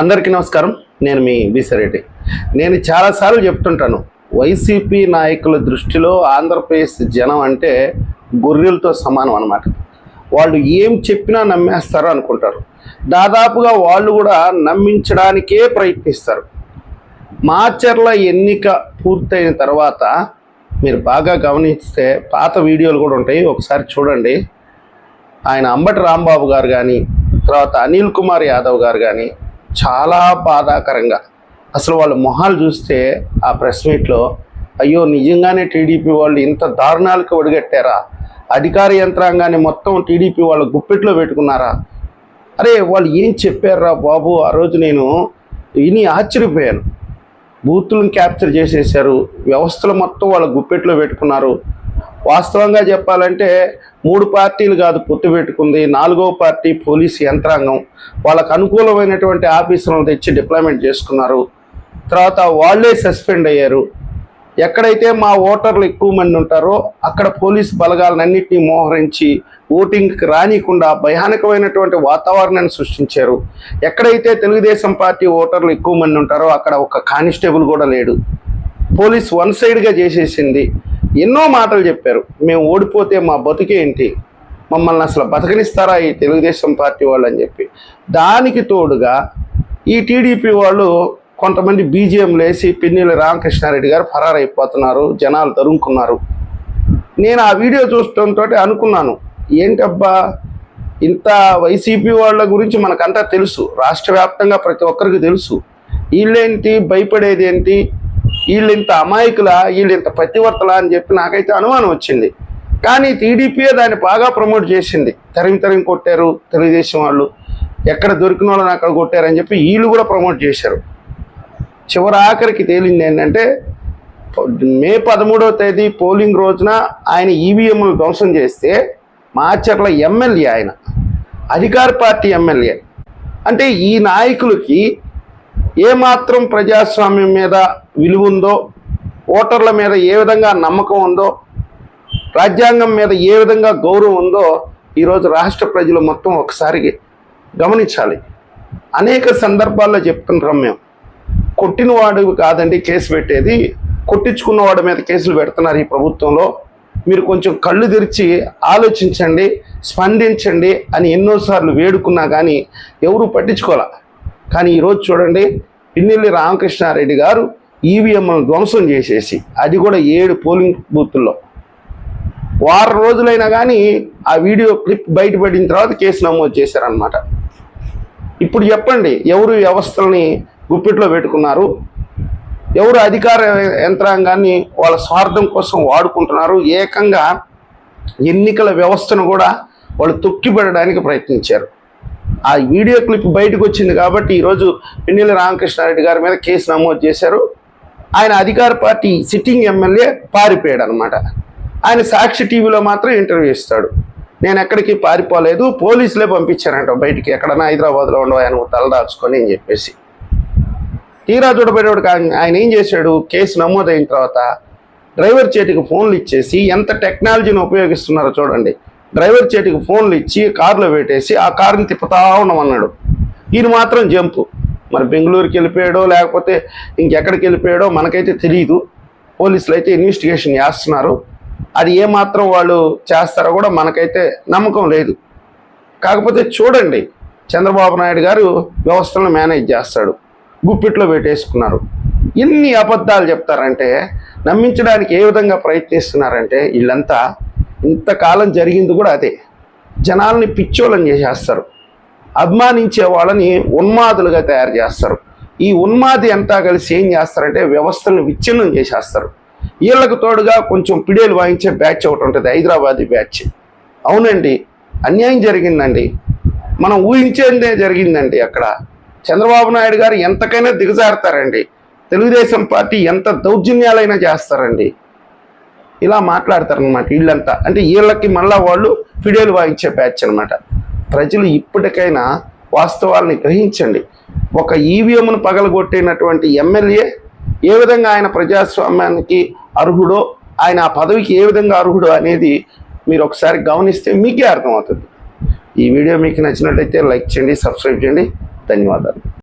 అందరికీ నమస్కారం. నేను మీ బిసిరెడ్డి. నేను చాలాసార్లు చెప్తుంటాను వైసీపీ నాయకుల దృష్టిలో ఆంధ్రప్రదేశ్ జనం అంటే గొర్రెలతో సమానం అన్నమాట. వాళ్ళు ఏం చెప్పినా నమ్మేస్తారు అనుకుంటారు. దాదాపుగా వాళ్ళు కూడా నమ్మించడానికే ప్రయత్నిస్తారు. మాచర్ల ఎన్నిక పూర్తయిన తర్వాత మీరు బాగా గమనిస్తే పాత వీడియోలు కూడా ఉంటాయి. ఒకసారి చూడండి. ఆయన అంబటి రాంబాబు గారు కానీ తర్వాత అనిల్ కుమార్ యాదవ్ గారు కానీ చాలా బాధాకరంగా. అసలు వాళ్ళ మొహాలు చూస్తే ఆ ప్రెస్ మీట్లో అయ్యో నిజంగానే టీడీపీ వాళ్ళు ఇంత దారుణాలకు ఒడిగట్టారా? అధికార యంత్రాంగాన్ని మొత్తం టీడీపీ వాళ్ళ గుప్పెట్లో పెట్టుకున్నారా? అరే వాళ్ళు ఏం చెప్పారా బాబు? ఆ రోజు నేను విని ఆశ్చర్యపోయాను. బూతులను క్యాప్చర్ చేసేసారు వ్యవస్థలు మొత్తం వాళ్ళ గుప్పెట్లో పెట్టుకున్నారు. వాస్తవంగా చెప్పాలంటే మూడు పార్టీలు కాదు పొత్తు పెట్టుకుంది. నాలుగో పార్టీ పోలీసు యంత్రాంగం. వాళ్ళకు అనుకూలమైనటువంటి ఆఫీసులను తెచ్చి డిప్లాయ్మెంట్ చేసుకున్నారు. తర్వాత వాళ్ళే సస్పెండ్ అయ్యారు. ఎక్కడైతే మా ఓటర్లు ఎక్కువ మంది ఉంటారో అక్కడ పోలీసు బలగాలన్నింటినీ మోహరించి ఓటింగ్కి రానికుండా భయానకమైనటువంటి వాతావరణాన్ని సృష్టించారు. ఎక్కడైతే తెలుగుదేశం పార్టీ ఓటర్లు ఎక్కువ మంది ఉంటారో అక్కడ ఒక కానిస్టేబుల్ కూడా లేడు. పోలీస్ వన్ సైడ్గా చేసేసింది. ఎన్నో మాటలు చెప్పారు. మేము ఓడిపోతే మా బతుకేంటి మమ్మల్ని అసలు బతకనిస్తారా ఈ తెలుగుదేశం పార్టీ వాళ్ళు అని చెప్పి. దానికి తోడుగా ఈ టీడీపీ వాళ్ళు కొంతమంది బీజేఎం లేసి పిన్నెల రామకృష్ణారెడ్డి గారు ఫరారైపోతున్నారు జనాలు తరుముకున్నారు. నేను ఆ వీడియో చూడటంతో అనుకున్నాను. ఏంటబ్బా? ఇంత వైసీపీ వాళ్ళ గురించి మనకంతా తెలుసు. రాష్ట్ర వ్యాప్తంగా ప్రతి ఒక్కరికి తెలుసు. వీళ్ళేంటి? భయపడేది ఏంటి వీళ్ళు ఇంత అమాయకుల వీళ్ళు ఇంత పతివర్తలా అని చెప్పి నాకైతే అనుమానం వచ్చింది. కానీ టీడీపీయే దాన్ని బాగా ప్రమోట్ చేసింది. తరిమి తరిమి కొట్టారు తెలుగుదేశం వాళ్ళు. ఎక్కడ దొరికిన వాళ్ళని అక్కడ కొట్టారని చెప్పి వీళ్ళు కూడా ప్రమోట్ చేశారు. చివరి ఆఖరికి తేలింది ఏంటంటే మే పదమూడవ తేదీ పోలింగ్ రోజున ఆయన ఈవీఎంలు ధ్వంసం చేస్తే మాచర్ల ఎమ్మెల్యే ఆయన అధికార పార్టీ ఎమ్మెల్యే. అంటే ఈ నాయకులకి ఏమాత్రం ప్రజాస్వామ్యం మీద విలువ ఉందో ఓటర్ల మీద ఏ విధంగా నమ్మకం ఉందో రాజ్యాంగం మీద ఏ విధంగా గౌరవం ఉందో ఈరోజు రాష్ట్ర ప్రజలు మొత్తం ఒకసారి గమనించాలి. అనేక సందర్భాల్లో చెప్తుంటాం మేము. కొట్టినవాడు కాదండి కేసు పెట్టేది. కొట్టించుకున్న వాడి మీద కేసులు పెడుతున్నారు ఈ ప్రభుత్వంలో. మీరు కొంచెం కళ్ళు తెరిచి ఆలోచించండి స్పందించండి అని ఎన్నోసార్లు వేడుకున్నా కానీ ఎవరు పట్టించుకోలే. కానీ ఈరోజు చూడండి పిన్నెల్లి రామకృష్ణారెడ్డి గారు ఈవీఎంలను ధ్వంసం చేసేసి అది కూడా ఏడు పోలింగ్ బూత్ల్లో. వారం రోజులైనా కానీ ఆ వీడియో క్లిప్ బయటపడిన తర్వాత కేసు నమోదు చేశారనమాట ఇప్పుడు చెప్పండి ఎవరు వ్యవస్థలని గుప్పిట్లో పెట్టుకున్నారు? ఎవరు అధికార యంత్రాంగాన్ని వాళ్ళ స్వార్థం కోసం వాడుకుంటున్నారు? ఏకంగా ఎన్నికల వ్యవస్థను కూడా వాళ్ళు తొక్కిపెట్టడానికి ప్రయత్నించారు. ఆ వీడియో క్లిప్ బయటకు వచ్చింది కాబట్టి ఈరోజు పిన్నెల రామకృష్ణారెడ్డి గారి మీద కేసు నమోదు చేశారు. ఆయన అధికార పార్టీ సిట్టింగ్ ఎమ్మెల్యే పారిపోయాడు అనమాట ఆయన సాక్షి టీవీలో మాత్రం ఇంటర్వ్యూ ఇస్తాడు. నేను ఎక్కడికి పారిపోలేదు పోలీసులే పంపించారంట బయటికి. ఎక్కడన్నా హైదరాబాద్లో ఉండవు ఆయన తలదాచుకొని అని చెప్పేసి. తీరా చూడబడేవాడు ఆయన ఏం చేశాడు? కేసు నమోదైన తర్వాత డ్రైవర్ చేతికి ఫోన్లు ఇచ్చేసి ఎంత టెక్నాలజీని ఉపయోగిస్తున్నారో చూడండి. డ్రైవర్ చేతికి ఫోన్లు ఇచ్చి కారులో పెట్టేసి ఆ కారుని తిప్పుతా ఉండమన్నాడు. ఈయన మాత్రం జంపు. మరి బెంగళూరుకి వెళ్ళిపోయాడో లేకపోతే ఇంకెక్కడికి వెళ్ళిపోయాడో మనకైతే తెలియదు పోలీసులు అయితే ఇన్వెస్టిగేషన్ చేస్తున్నారు. అది ఏమాత్రం వాళ్ళు చేస్తారో కూడా మనకైతే నమ్మకం లేదు. కాకపోతే చూడండి చంద్రబాబు నాయుడు గారు వ్యవస్థలను మేనేజ్ చేస్తాడు. గుప్పిట్లో పెట్టేసుకున్నారు ఎన్ని అబద్ధాలు చెప్తారంటే నమ్మించడానికి ఏ విధంగా ప్రయత్నిస్తున్నారంటే వీళ్ళంతా ఇంతకాలం జరిగింది కూడా అదే. జనాల్ని పిచ్చోళం చేసేస్తారు. అభిమానించే వాళ్ళని ఉన్మాదులుగా తయారు చేస్తారు. ఈ ఉన్మాది అంతా కలిసి ఏం చేస్తారంటే వ్యవస్థలను విచ్ఛిన్నం చేసేస్తారు. వీళ్ళకు తోడుగా కొంచెం పిడేలు వాయించే బ్యాచ్ ఒకటి ఉంటుంది హైదరాబాదీ బ్యాచ్. అవునండి అన్యాయం జరిగిందండి. మనం ఊహించేదే జరిగిందండి అక్కడ. చంద్రబాబు నాయుడు గారు ఎంతకైనా దిగజారుతారండి. తెలుగుదేశం పార్టీ ఎంత దౌర్జన్యాలైనా చేస్తారండి. ఇలా మాట్లాడతారనమాట వీళ్ళంతా. అంటే వీళ్ళకి మళ్ళా వాళ్ళు ఫిడేలు వాయించే బ్యాచ్ అనమాట ప్రజలు ఇప్పటికైనా వాస్తవాల్ని గ్రహించండి. ఒక ఈవీఎంను పగలగొట్టినటువంటి ఎమ్మెల్యే ఏ విధంగా ఆయన ప్రజాస్వామ్యానికి అర్హుడో ఆయన ఆ పదవికి ఏ విధంగా అర్హుడో అనేది మీరు ఒకసారి గమనిస్తే మీకే అర్థమవుతుంది. ఈ వీడియో మీకు నచ్చినట్లయితే లైక్ చేయండి సబ్స్క్రైబ్ చేయండి. ధన్యవాదాలు.